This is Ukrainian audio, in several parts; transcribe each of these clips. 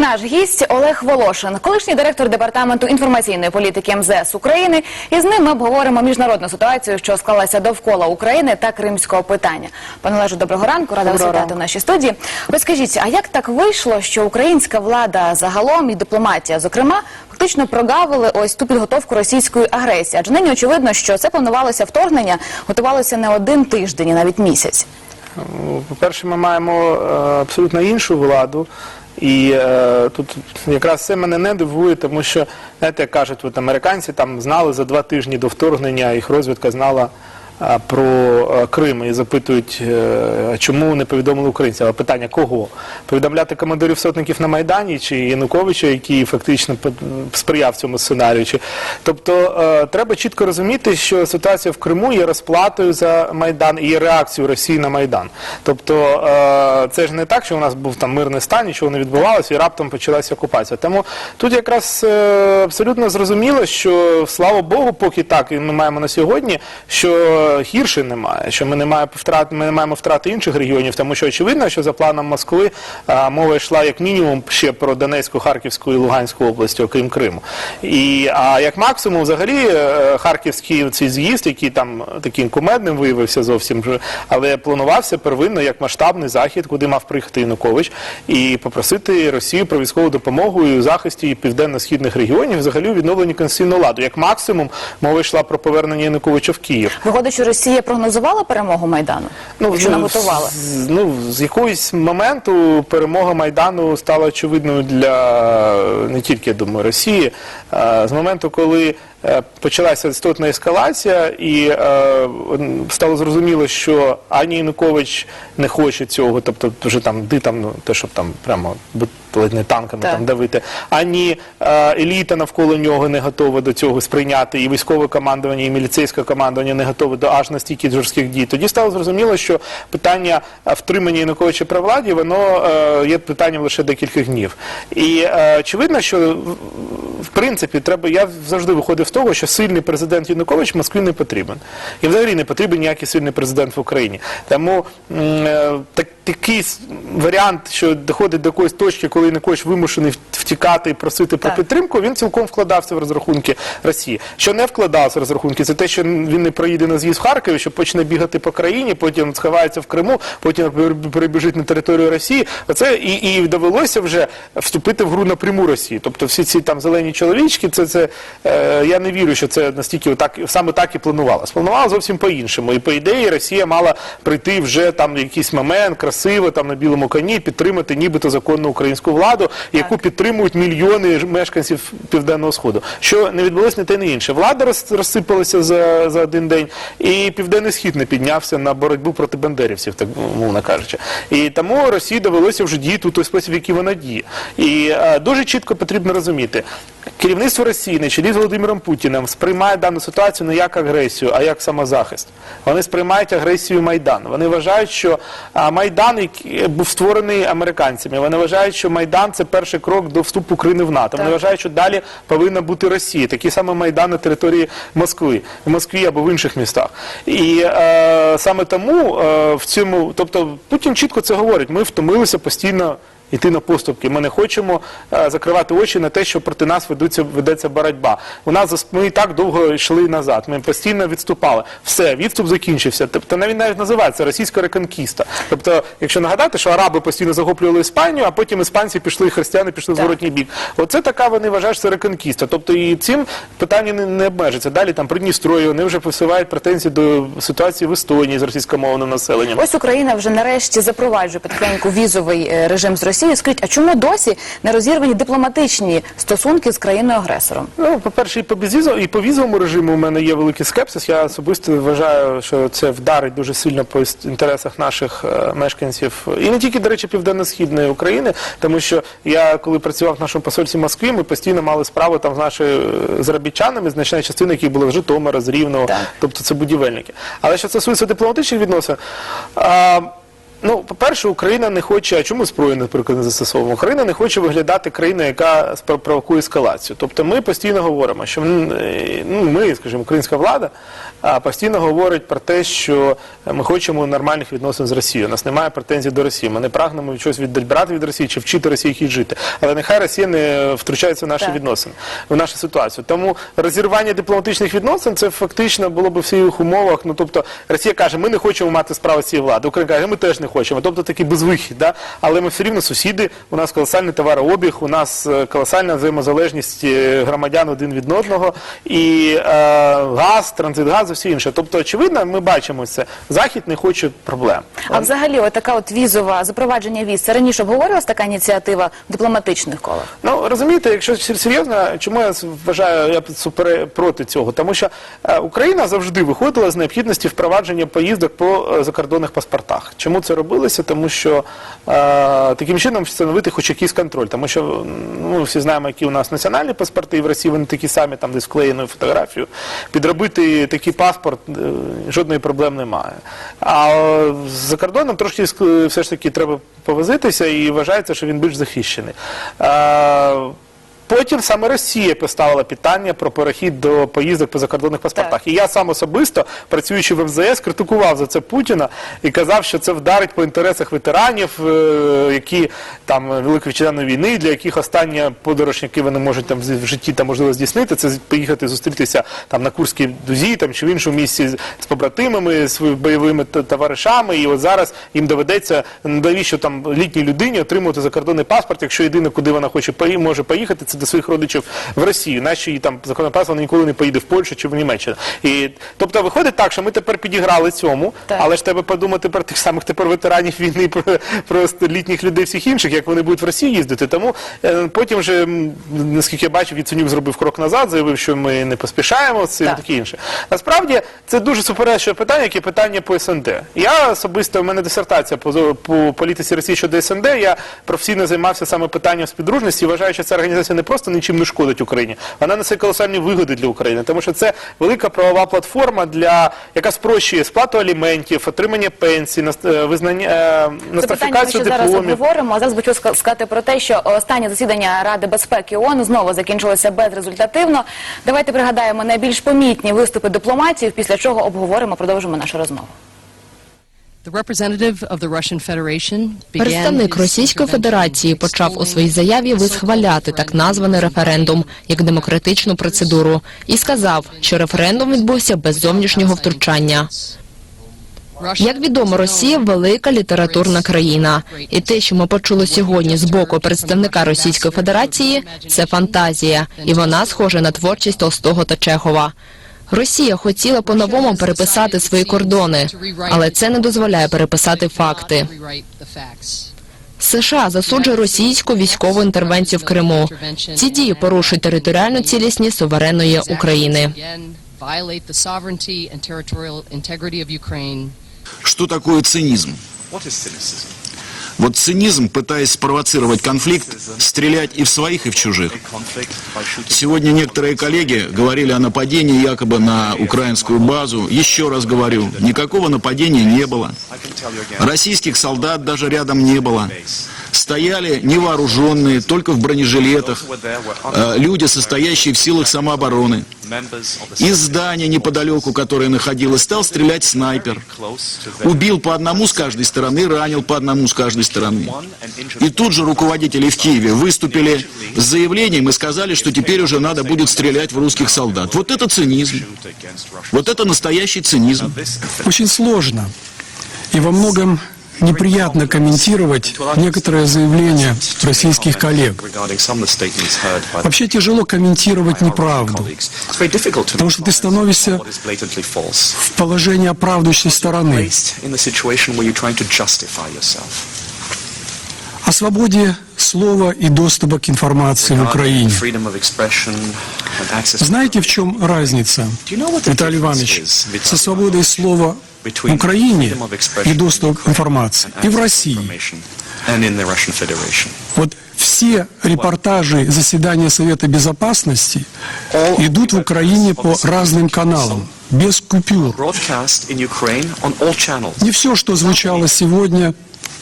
Наш гість Олег Волошин, колишній директор департаменту інформаційної політики МЗС України. І з ним ми обговоримо міжнародну ситуацію, що склалася довкола України та кримського питання. Пане Олеже, доброго ранку. Рада вас вітати в нашій студії. Розкажіть, а як так вийшло, що українська влада загалом і дипломатія, зокрема, фактично прогавили ось ту підготовку російської агресії? Адже нині очевидно, що це планувалося вторгнення, готувалося не один тиждень, і навіть місяць. Ну, По-перше, ми маємо е, абсолютно іншу владу. І е, тут якраз це мене не дивує, тому що, знаєте, як кажуть, от американці там знали за два тижні до вторгнення, їх розвідка знала про Крим і запитують, е, чому не повідомили українцям. Але питання кого? Повідомляти командирів сотників на Майдані чи Януковича, який фактично сприяв цьому сценарію. Чи... Тобто е, треба чітко розуміти, що ситуація в Криму є розплатою за Майдан і є реакцією Росії на Майдан. Тобто е, це ж не так, що у нас був там мирний стан, нічого не відбувалося, і раптом почалася окупація. Тому тут якраз абсолютно зрозуміло, що слава Богу, поки так і ми маємо на сьогодні, що гірше немає, що ми не маємо втрат, ми не маємо втрати інших регіонів, тому що очевидно, що за планом Москви мова йшла як мінімум ще про Донецьку, Харківську і Луганську області, окрім Криму. І а як максимум, взагалі, е, харківський цей з'їзд, який там таким кумедним виявився зовсім, але планувався первинно як масштабний захід, куди мав приїхати Янукович, і попросити Росію про військову допомогу і захисті південно-східних регіонів, взагалі у відновленні конституційного ладу. Як максимум, мова йшла про повернення Януковича в Київ. Виходить, що Росія прогнозувала перемогу Майдану? якщо ну, наготувала? з- ну, з якогось моменту перемога Майдану стала очевидною для не тільки, я думаю, Росії. А, З моменту, коли почалася істотна ескалація, і е, стало зрозуміло, що ані Янукович не хоче цього, тобто вже там ди там, ну, те, щоб там прямо ледь не танками Так. там давити, ані е, еліта навколо нього не готова до цього сприйняти, і військове командування, і міліцейське командування не готове до аж настільки жорстких дій. Тоді стало зрозуміло, що питання е, втримання Януковича при владі, воно е, є питанням лише декількох днів. І е, очевидно, що в- принципі треба. Я завжди виходив з того, що сильний президент Янукович Москві не потрібен. І взагалі не потрібен ніякий сильний президент в Україні. Тому е, так, такий варіант, що доходить до якоїсь точки, коли Янукович вимушений втікати і просити про Так. підтримку, він цілком вкладався в розрахунки Росії. Що не вкладався в розрахунки, це те, що він не проїде на з'їзд в Харкові, що почне бігати по країні, потім сховається в Криму, потім перебіжить на територію Росії. Оце і, і довелося вже вступити в гру напряму Росії. Тобто всі ці там зелені чоловічки, це, це е, я не вірю, що це настільки отак, саме так і планувалося. Планувала зовсім по-іншому. І по ідеї Росія мала прийти вже там в якийсь момент красиво там на білому коні, підтримати нібито законну українську владу, яку підтримують мільйони мешканців південного сходу. Що не відбулося не те, не інше. Влада розсипалася за, за один день, і південний схід не піднявся на боротьбу проти бандерівців, так мовно кажучи. І тому Росії довелося вже діяти у той спосіб, який вона діє. І е, дуже чітко потрібно розуміти. Керівництво Росії на чолі з Володимиром Путіним сприймає дану ситуацію не як агресію, а як самозахист. Вони сприймають агресію Майдану. Вони вважають, що а, Майдан який був створений американцями. Вони вважають, що Майдан це перший крок до вступу України в НАТО. Вони вважають, що далі повинна бути Росія. Такий самий Майдан на території Москви, в Москві або в інших містах. І е, саме тому е, в цьому, тобто Путін чітко це говорить. Ми втомилися постійно. Йти на поступки. Ми не хочемо е, закривати очі на те, що проти нас ведуться, ведеться боротьба. У нас ми і так довго йшли назад. Ми постійно відступали. Все, відступ закінчився. Тобто навіть навіть називається російська реконкіста. Тобто, якщо нагадати, що араби постійно захоплювали Іспанію, а потім іспанці пішли, і християни пішли в зворотній бік. Оце така вони вважають, що це реконкіста. Тобто і цим питання не, не обмежиться. Далі там Придністров'я, вони вже посилають претензії до ситуації в Естонії з російськомовним населенням. Ось Україна вже нарешті запроваджує потихеньку візовий е, режим з Росією. Скажіть, а чому досі не розірвані дипломатичні стосунки з країною-агресором? Ну, по-перше, і по безвізу- і по візовому режиму у мене є великий скепсис. Я особисто вважаю, що це вдарить дуже сильно по інтересах наших е, мешканців, і не тільки, до речі, південно-східної України, тому що я, коли працював в нашому посольстві в Москві, ми постійно мали справу там з нашими е, заробітчанами, значна частина, яких була з Житомира, з Рівного, Так. тобто це будівельники. Але що стосується дипломатичних відносин. А, Ну, по-перше, Україна не хоче, а чому зброю, наприклад, не застосовуємо? Україна не хоче виглядати країною, яка провокує ескалацію. Тобто ми постійно говоримо, що ну, ми, скажімо, українська влада постійно говорить про те, що ми хочемо нормальних відносин з Росією. У нас немає претензій до Росії. Ми не прагнемо щось відбирати від Росії чи вчити Росії їй жити. Але нехай Росія не втручається в наші Так. відносини, в нашу ситуацію. Тому розірвання дипломатичних відносин це фактично було б в всіх умовах. Ну тобто Росія каже, ми не хочемо мати справу з цією владою. Україна каже, ми теж не хочемо. Тобто такий безвихід, да? але ми все рівно сусіди. У нас колосальний товарообіг, у нас е, колосальна взаємозалежність е, громадян один від одного, і е, газ, транзит газу, все інше. Тобто, очевидно, ми бачимо це. Захід не хоче проблем. А взагалі, от така от візова запровадження віз. Це раніше обговорювалася така ініціатива в дипломатичних колах. Ну розумієте, якщо серйозно, чому я вважаю, я супер проти цього? Тому що е, Україна завжди виходила з необхідності впровадження поїздок по е, закордонних паспортах. Чому це робилося? Тому що е, таким чином встановити хоч якийсь контроль. Тому що ну, всі знаємо, які у нас національні паспорти, і в Росії вони такі самі, там десь вклеєною фотографію. Підробити такий паспорт е, жодної проблем немає. А е, за кордоном трошки все ж таки треба повозитися і вважається, що він більш захищений. Потім саме Росія поставила питання про перехід до поїздок по закордонних паспортах. І я сам особисто, працюючи в МЗС, критикував за це Путіна і казав, що це вдарить по інтересах ветеранів, е, які там Великої вітчизняної війни, для яких остання подорож, яку вони можуть там в житті там можливо здійснити, це поїхати зустрітися там на Курській дузі, там чи в іншому місці з- побратимами, з бойовими товаришами. І от зараз їм доведеться навіщо там літній людині отримувати закордонний паспорт, якщо єдине, куди вона хоче може поїхати, це до своїх родичів в Росію. Наші її там закордонний ніколи не поїде в Польщу чи в Німеччину. І тобто виходить так, що ми тепер підіграли цьому, Так. але ж треба подумати про тих самих тепер ветеранів війни, про, про літніх людей всіх інших, як вони будуть в Росію їздити. Тому е, потім вже, наскільки я бачив, Яценюк зробив крок назад, заявив, що ми не поспішаємо з цим і Так. таке інше. Насправді це дуже суперечливе питання, яке питання по СНД. Я особисто, в мене дисертація по, по політиці Росії щодо СНД, я професійно займався саме питанням співдружності вважаю, що ця організація не просто нічим не шкодить Україні, вона несе колосальні вигоди для України, тому що це велика правова платформа, для, яка спрощує сплату аліментів, отримання пенсій, е, визнання, е, Це питання ми нострифікацію ще зараз дипломів. обговоримо. А зараз ска- сказати про те, що останнє засідання Ради безпеки ООН знову закінчилося безрезультативно. Давайте пригадаємо найбільш помітні виступи дипломатів, після чого обговоримо, продовжимо нашу розмову. Представник Російської Федерації почав у своїй заяві висхваляти так названий референдум як демократичну процедуру і сказав, що референдум відбувся без зовнішнього втручання. Як відомо, Росія велика літературна країна, і те, що ми почули сьогодні з боку представника Російської Федерації, це фантазія, і вона схожа на творчість Толстого та Чехова. Росія хотіла по-новому переписати свої кордони, але це не дозволяє переписати факти. США засуджує російську військову інтервенцію в Криму. Ці дії порушують територіальну цілісність суверенної України. Что такое цинизм? Вот цинизм, пытаясь спровоцировать конфликт, стрелять и в своих, и в чужих. Сегодня некоторые коллеги говорили о нападении якобы на украинскую базу. Еще раз говорю, никакого нападения не было. Российских солдат даже рядом не было. Стояли невооруженные, только в бронежилетах, э, люди, состоящие в силах самообороны. Из здания неподалеку, которое находилось, стал стрелять снайпер. Убил по одному с каждой стороны, ранил по одному с каждой стороны. И тут же руководители в Киеве выступили с заявлением и сказали, что теперь уже надо будет стрелять в русских солдат. Вот это цинизм. Вот это настоящий цинизм. Очень сложно и во многом неприятно комментировать некоторые заявления российских коллег. Вообще тяжело комментировать неправду, потому что ты становишься в положение оправдывающей стороны. О свободе слова и доступа к информации в Украине. Знаете, в чем разница, Виталий Иванович, со свободой слова в Украине и доступ к информации, и в России? Вот все репортажи заседания Совета Безопасности идут в Украине по разным каналам, без купюр. Не все, что звучало сегодня,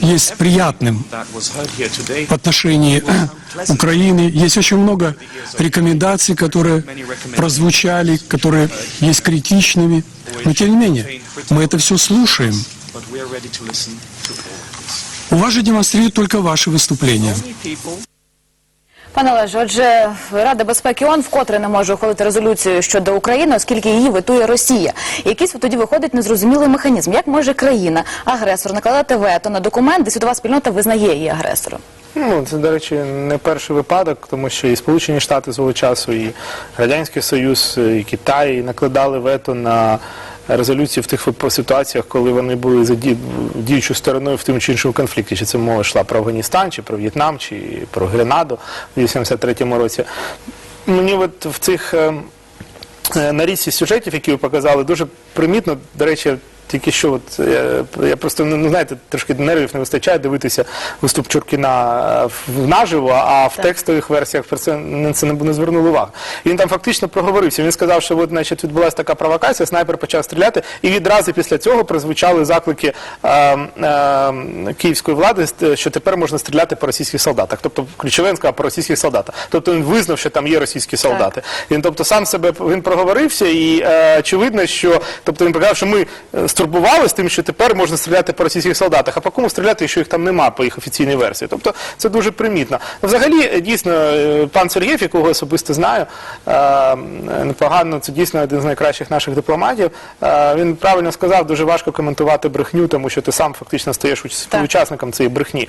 есть приятным в отношении Украины. Есть очень много рекомендаций, которые прозвучали, которые есть критичными. Но тем не менее, мы это все слушаем. У вас же демонстрируют только ваши выступления. Пане Олеже, отже, Рада безпеки ООН вкотре не може ухвалити резолюцію щодо України, оскільки її ветує Росія. Якийсь тоді виходить незрозумілий механізм. Як може країна, агресор, накладати вето на документ, де світова спільнота визнає її агресором? Ну, це, до речі, не перший випадок, тому що і Сполучені Штати свого часу, і Радянський Союз, і Китай накладали вето на резолюції в тих ситуаціях, коли вони були за діючою стороною в тим чи іншому конфлікті. Чи це мова йшла про Афганістан, чи про В'єтнам, чи про Гренаду в 83-му році. Мені от в цих на е, нарізці сюжетів, які ви показали, дуже примітно, до речі, тільки що от я, я просто ну знаєте, трошки нервів не вистачає дивитися виступ Чуркіна е, наживо, а в текстових версіях про це на це не, не звернули увагу. Він там фактично проговорився. Він сказав, що от, значить, відбулася така провокація, снайпер почав стріляти, і відразу після цього прозвучали заклики е, е, київської влади, що тепер можна стріляти по російських солдатах. Тобто ключове він сказав по російських солдатах. Тобто він визнав, що там є російські солдати. Він тобто сам себе він проговорився, і е, очевидно, що тобто він показав, що ми стурбували з тим, що тепер можна стріляти по російських солдатах. А по кому стріляти, якщо їх там нема по їх офіційній версії? Тобто це дуже примітно. Взагалі, дійсно, е, пан Сергієв, якого особисто знаю, е, непогано, це дійсно один з найкращих наших дипломатів. Е, він правильно сказав, дуже важко коментувати брехню, тому що ти сам фактично стаєш уч- Так. учасником цієї брехні.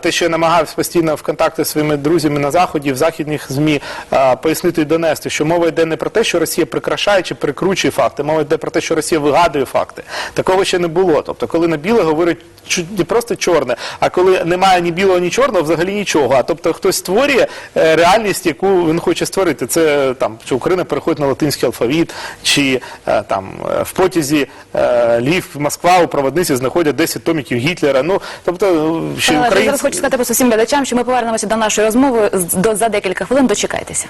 Те, що я намагався постійно в контакті зі своїми друзями на заході, в західних змі пояснити і донести, що мова йде не про те, що Росія прикрашає чи прикручує факти, мова йде про те, що Росія вигадує факти. Такого ще не було. Тобто, коли на біле говорять не просто чорне, а коли немає ні білого, ні чорного, взагалі нічого. А тобто хтось створює е, реальність, яку він хоче створити. Це там що Україна переходить на латинський алфавіт, чи е, там е, в потязі Львів, Москва у проводниці знаходять 10 томіків Гітлера. Ну тобто, що я зараз хочу сказати просто всім глядачам, що ми повернемося до нашої розмови до, за декілька хвилин. Дочекайтеся.